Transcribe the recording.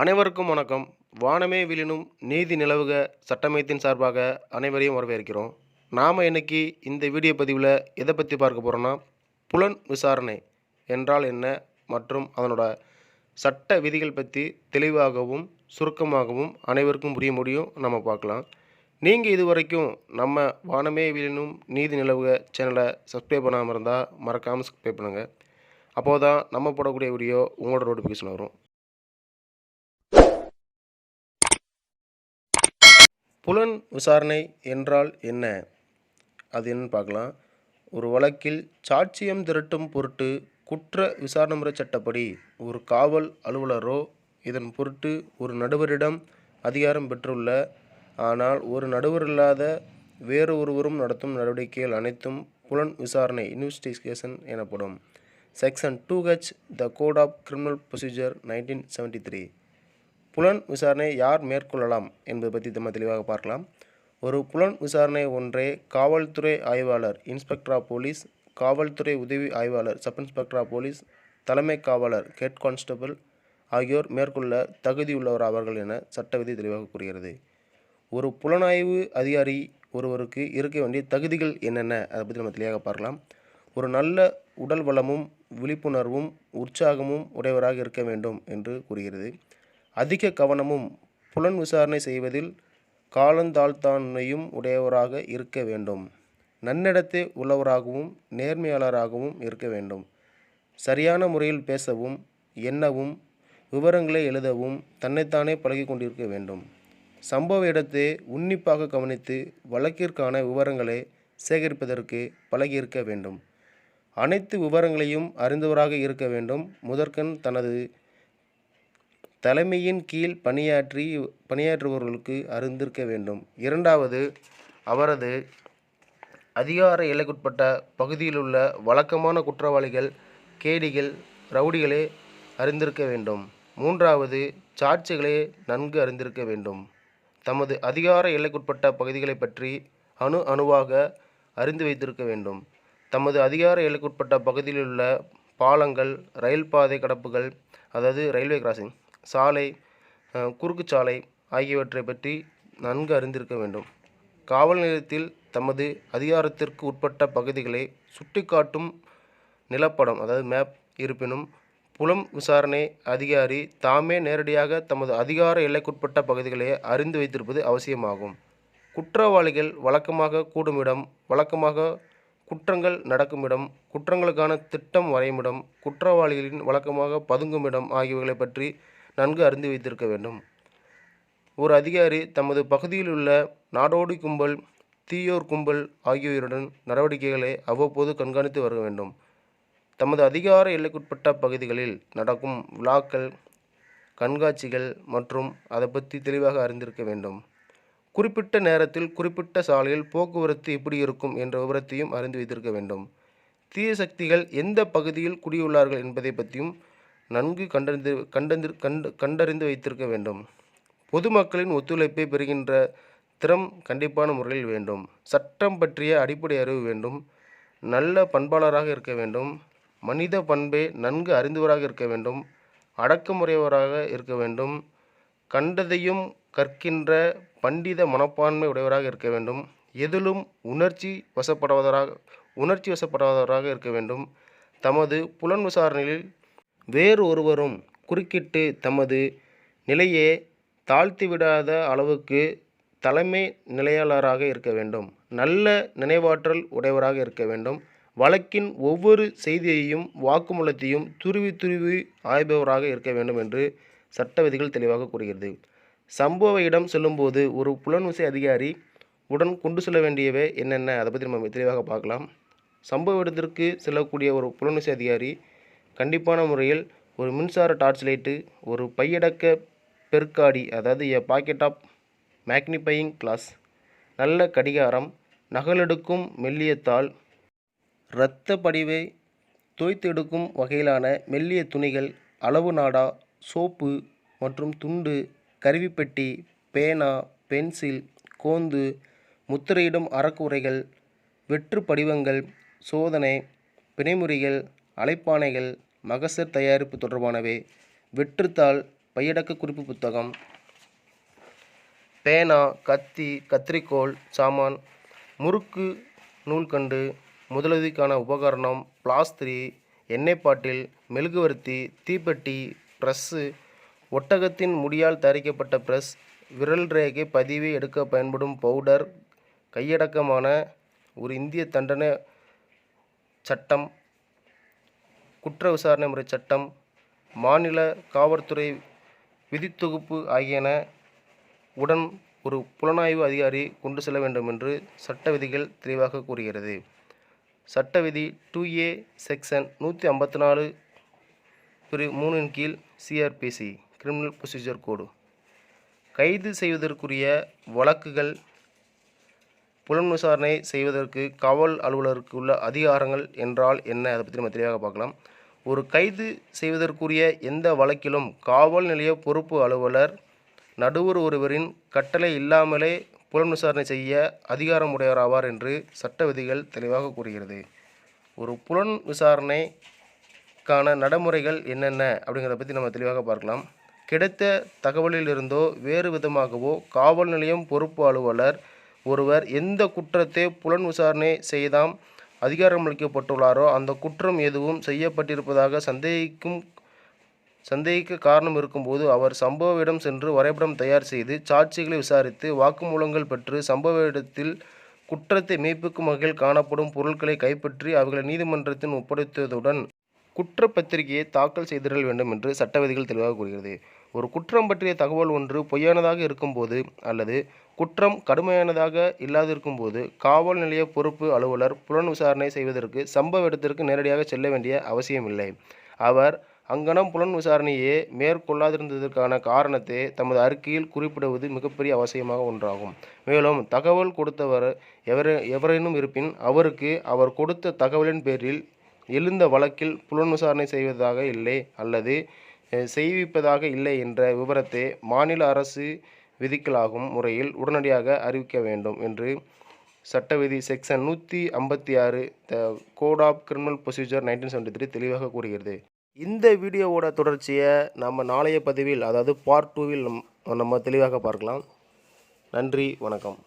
அனைவருக்கும் வணக்கம். வானமே விழினும் நீதி நிலவுக. சட்டமையத்தின் சார்பாக அனைவரையும் வரவேற்கிறோம். நாம் இன்றைக்கி இந்த வீடியோ பதிவில் எதை பற்றி பார்க்க போகிறோன்னா புலன் விசாரணை என்றால் என்ன மற்றும் அதனோட சட்ட விதிகள் பற்றி தெளிவாகவும் சுருக்கமாகவும் அனைவருக்கும் புரிய முடியும். நம்ம பார்க்கலாம். நீங்கள் இது வரைக்கும் நம்ம வானமே விழினும் நீதி நிலவுக சேனலை சப்ஸ்கிரைப் பண்ணாமல் இருந்தால் மறக்காமல் சப்ஸ்கிரைப் பண்ணுங்கள் அப்போது தான் நம்ம போடக்கூடிய வீடியோ உங்களோட நோட்டிஃபிகேஷன் வரும். புலன் விசாரணை என்றால் என்ன? அது என்னன்னு பார்க்கலாம். ஒரு வழக்கில் சாட்சியம் திரட்டும் பொருட்டு குற்ற விசாரணை முறை சட்டப்படி ஒரு காவல் அலுவலரோ இதன் பொருட்டு ஒரு நடுவரிடம் அதிகாரம் பெற்றுள்ள ஆனால் ஒரு நடுவர் இல்லாத வேறு ஒருவரும் நடத்தும் நடவடிக்கைகள் அனைத்தும் புலன் விசாரணை இன்வெஸ்டிகேஷன் எனப்படும். Section two H the code of criminal procedure nineteen seventy three புலன் விசாரணை யார் மேற்கொள்ளலாம் என்பது பற்றி நம்ம தெளிவாக பார்க்கலாம். ஒரு புலன் விசாரணை ஒன்றே காவல்துறை ஆய்வாளர் இன்ஸ்பெக்டர் ஆஃப் போலீஸ் காவல்துறை உதவி ஆய்வாளர் சப் இன்ஸ்பெக்டர் ஆஃப் போலீஸ் தலைமை காவலர் ஹெட் கான்ஸ்டபிள் ஆகியோர் மேற்கொள்ள தகுதியுள்ளவர் அவர்கள் என சட்ட விதி தெளிவாக கூறுகிறது. ஒரு புலனாய்வு அதிகாரி ஒருவருக்கு இருக்க வேண்டிய தகுதிகள் என்னென்ன? அதை பற்றி நம்ம தெளிவாக பார்க்கலாம். ஒரு நல்ல உடல் வளமும் விழிப்புணர்வும் உற்சாகமும் உடையவராக இருக்க வேண்டும் என்று கூறுகிறது. அதிக கவனமும் புலன் விசாரணை செய்வதில் காலந்தாழ்த்தாண்மையும் உடையவராக இருக்க வேண்டும். நன்னடத்தை உள்ளவராகவும் நேர்மையாளராகவும் இருக்க வேண்டும். சரியான முறையில் பேசவும் எண்ணவும் விவரங்களை எழுதவும் தன்னைத்தானே பழகி கொண்டிருக்க வேண்டும். சம்பவ இடத்தை உன்னிப்பாக கவனித்து வழக்கிற்கான விவரங்களை சேகரிப்பதற்கு பழகியிருக்க வேண்டும். அனைத்து விவரங்களையும் அறிந்தவராக இருக்க வேண்டும். முதற்கண் தனது தலைமையின் கீழ் பணியாற்றி பணியாற்றுபவர்களுக்கு அறிந்திருக்க வேண்டும். இரண்டாவது அவரது அதிகார எல்லைக்குட்பட்ட பகுதியில் உள்ள வழக்கமான குற்றவாளிகள் கேடிகள் ரவுடிகளே அறிந்திருக்க வேண்டும். மூன்றாவது சாட்சிகளே நன்கு அறிந்திருக்க வேண்டும். தமது அதிகார எல்லைக்குட்பட்ட பகுதிகளை பற்றி அணு அணுவாக அறிந்து வைத்திருக்க வேண்டும். தமது அதிகார எல்லைக்குட்பட்ட பகுதியில் உள்ள பாலங்கள் ரயில் பாதை கடப்புகள் அதாவது ரயில்வே கிராசிங் சாலை குறுக்கு சாலை ஆகியவற்றை பற்றி நன்கு அறிந்திருக்க வேண்டும். காவல் நிலையத்தில் தமது அதிகாரத்திற்கு உட்பட்ட பகுதிகளை சுட்டிக்காட்டும் நிலப்படம் அதாவது மேப் இருப்பினும் புலம் விசாரணை அதிகாரி தாமே நேரடியாக தமது அதிகார எல்லைக்குட்பட்ட பகுதிகளை அறிந்து வைத்திருப்பது அவசியமாகும். குற்றவாளிகள் வழக்கமாக கூடுமிடம் வழக்கமாக குற்றங்கள் நடக்குமிடம் குற்றங்களுக்கான திட்டம் வரையுமிடம் குற்றவாளிகளின் வழக்கமாக பதுங்குமிடம் ஆகியவைகளை பற்றி நன்கு அறிந்து வைத்திருக்க வேண்டும். ஒரு அதிகாரி தமது பகுதியில் உள்ள நாடோடி கும்பல் தீயோர் கும்பல் ஆகியோருடன் நடவடிக்கைகளை அவ்வப்போது கண்காணித்து வர வேண்டும். தமது அதிகார எல்லைக்குட்பட்ட பகுதிகளில் நடக்கும் விழாக்கள் கண்காட்சிகள் மற்றும் அதை பற்றி தெளிவாக அறிந்திருக்க வேண்டும். குறிப்பிட்ட நேரத்தில் குறிப்பிட்ட சாலையில் போக்குவரத்து எப்படி இருக்கும் என்ற விவரத்தையும் அறிந்து வைத்திருக்க வேண்டும். தீய சக்திகள் எந்த பகுதியில் குடியுள்ளார்கள் என்பதை பற்றியும் நன்கு கண்டறிந்து கண்டறிந்து கண்டு கண்டறிந்து வைத்திருக்க வேண்டும். பொதுமக்களின் ஒத்துழைப்பை பெறுகின்ற திறம் கண்டிப்பான முறையில் வேண்டும். சட்டம் பற்றிய அடிப்படை அறிவு வேண்டும். நல்ல பண்பாளராக இருக்க வேண்டும். மனித பண்பை நன்கு அறிந்தவராக இருக்க வேண்டும். அடக்குமுறையவராக இருக்க வேண்டும். கண்டதையும் கற்கின்ற பண்டித மனப்பான்மை உடையவராக இருக்க வேண்டும். எதிலும் உணர்ச்சி வசப்படுவதராக உணர்ச்சி வசப்படுவதராக இருக்க வேண்டும். தமது புலன் விசாரணையில் வேறு ஒருவரும் குறுக்கிட்டு தமது நிலையை தாழ்த்திவிடாத அளவுக்கு தலைமை நிலையாளராக இருக்க வேண்டும். நல்ல நினைவாற்றல் உடையவராக இருக்க வேண்டும். வழக்கின் ஒவ்வொரு செய்தியையும் வாக்குமூலத்தையும் துருவி துருவி ஆய்பவராக இருக்க வேண்டும் என்று சட்ட விதிகள் தெளிவாக கூறுகிறது. சம்பவ இடம் செல்லும்போது ஒரு புலன்விசை அதிகாரி உடன் கொண்டு செல்ல வேண்டியவை என்னென்ன? அதை பற்றி நம்ம தெளிவாக பார்க்கலாம். சம்பவ இடத்திற்கு செல்லக்கூடிய ஒரு புலன்விசை அதிகாரி கண்டிப்பான முறையில் ஒரு மின்சார டார்ச் லைட்டு ஒரு பையடக்க பெருக்காடி அதாவது a pocket of magnifying glass நல்ல கடிகாரம் நகலெடுக்கும் மெல்லிய தாள் இரத்த படிவை தோய்த்தெடுக்கும் வகையிலான மெல்லிய துணிகள் அளவு நாடா சோப்பு மற்றும் துண்டு கருவிப்பெட்டி பேனா பென்சில் கோந்து முத்திரையிடும் அறக்குறைகள் வெற்று படிவங்கள் சோதனை பிணைமுறிகள் அலைப்பானைகள் மகசர் தயாரிப்பு தொடர்பானவை. வெற்றுத்தாள் பையடக்க குறிப்பு புத்தகம். பேனா கத்தி கத்திரிக்கோள் சாமான். முறுக்கு நூல்கண்டு. முதலுதவிக்கான உபகரணம் பிளாஸ்திரி. எண்ணெய் பாட்டில் மெழுகுவர்த்தி தீப்பெட்டி ப்ரெஸ்ஸு. ஒட்டகத்தின் முடியால் தயாரிக்கப்பட்ட ப்ரெஸ் விரல் ரேகை பதிவை எடுக்க பயன்படும் பவுடர். கையடக்கமான ஒரு இந்திய தண்டனை சட்டம். குற்ற விசாரணை முறை சட்டம் மாநில காவல்துறை விதித்தொகுப்பு ஆகியன உடன் ஒரு புலனாய்வு அதிகாரி கொண்டு செல்ல வேண்டும் என்று சட்ட விதிகள் தெளிவாக கூறுகிறது. சட்ட விதி டூ ஏ செக்ஷன் நூற்றி ஐம்பத்தி நாலு பிரி மூணின் கீழ் சிஆர்பிசி கிரிமினல் ப்ரொசீஜர் கோடு கைது செய்வதற்குரிய வழக்குகள் புலன் விசாரணை செய்வதற்கு காவல் அலுவலருக்கு உள்ள அதிகாரங்கள் என்றால் என்ன? அதை பற்றி நம்ம தெளிவாக பார்க்கலாம். ஒரு கைது செய்வதற்குரிய எந்த வழக்கிலும் காவல் நிலைய பொறுப்பு அலுவலர் நடுவர் ஒருவரின் கட்டளை இல்லாமலே புலன் விசாரணை செய்ய அதிகாரமுடையவராவார் என்று சட்ட விதிகள் தெளிவாக கூறுகிறது. ஒரு புலன் விசாரணைக்கான நடைமுறைகள் என்னென்ன அப்படிங்கிறத பற்றி நம்ம தெளிவாக பார்க்கலாம். கிடைத்த தகவலிலிருந்தோ வேறு விதமாகவோ காவல் நிலையம் பொறுப்பு அலுவலர் ஒருவர் எந்த குற்றத்தை புலன் விசாரணை செய்தாம் அதிகாரமளிக்கப்பட்டுள்ளாரோ? அந்த குற்றம் எதுவும் செய்யப்பட்டிருப்பதாக சந்தேகிக்கும் சந்தேகிக்க காரணம் இருக்கும்போது அவர் சம்பவ இடம் சென்று வரைபடம் தயார் செய்து சாட்சிகளை விசாரித்து வாக்குமூலங்கள் பெற்று சம்பவ இடத்தில் குற்றத்தை மெய்ப்பிக்கும் வகையில் காணப்படும் பொருட்களை கைப்பற்றி அவர்களை நீதிமன்றத்தின் ஒப்படைத்ததுடன் குற்றப்பத்திரிகையை தாக்கல் செய்திடல் வேண்டும் என்று சட்ட விதிகள் தெளிவாக கூறுகிறது. ஒரு குற்றம் பற்றிய தகவல் ஒன்று பொய்யானதாக இருக்கும்போது அல்லது குற்றம் கடுமையானதாக இல்லாதிருக்கும்போது காவல் நிலைய பொறுப்பு அலுவலர் புலன் விசாரணை செய்வதற்கு சம்பவ இடத்திற்கு நேரடியாக செல்ல வேண்டிய அவசியமில்லை. அவர் அங்கனம் புலன் விசாரணையே மேற்கொள்ளாதிருந்ததற்கான காரணத்தை தமது அறிக்கையில் குறிப்பிடுவது மிகப்பெரிய அவசியமாக ஒன்றாகும். மேலும் தகவல் கொடுத்தவர் எவர எவரேனும் இருப்பின் அவருக்கு அவர் கொடுத்த தகவலின் பேரில் எழுந்த வழக்கில் புலன் விசாரணை செய்வதாக இல்லை அல்லது செய்விப்பதாக இல்லை என்ற விவரத்தை மாநில அரசு விதிக்கலாகும் முறையில் உடனடியாக அறிவிக்க வேண்டும் என்று சட்டவிதி செக்ஷன் நூற்றி ஐம்பத்தி ஆறு the code of criminal procedure nineteen seventy three தெளிவாக கூறுகிறது. இந்த வீடியோவோட தொடர்ச்சியை நம்ம நாளைய பதிவில் அதாவது பார்ட் டூவில் நம்ம தெளிவாக பார்க்கலாம். நன்றி வணக்கம்.